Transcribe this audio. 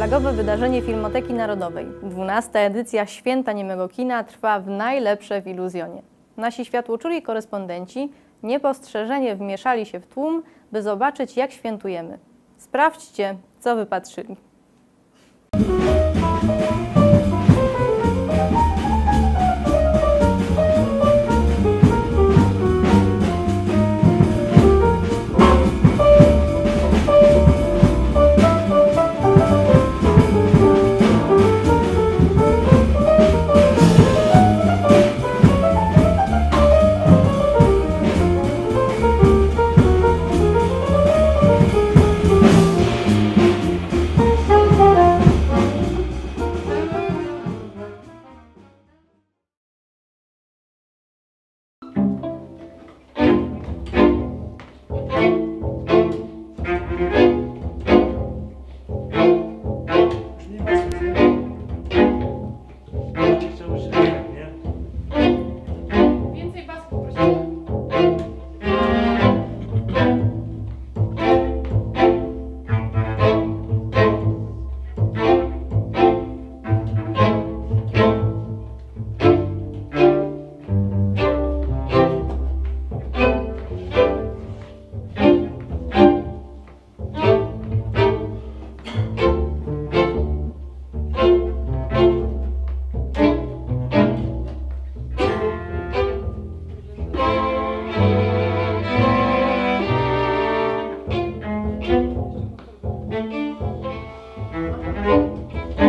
Flagowe wydarzenie Filmoteki Narodowej. 12. edycja Święta Niemego Kina trwa w najlepsze w iluzjonie. Nasi światłoczuli korespondenci niepostrzeżenie wmieszali się w tłum, by zobaczyć jak świętujemy. Sprawdźcie, co wypatrzyli. Thank you.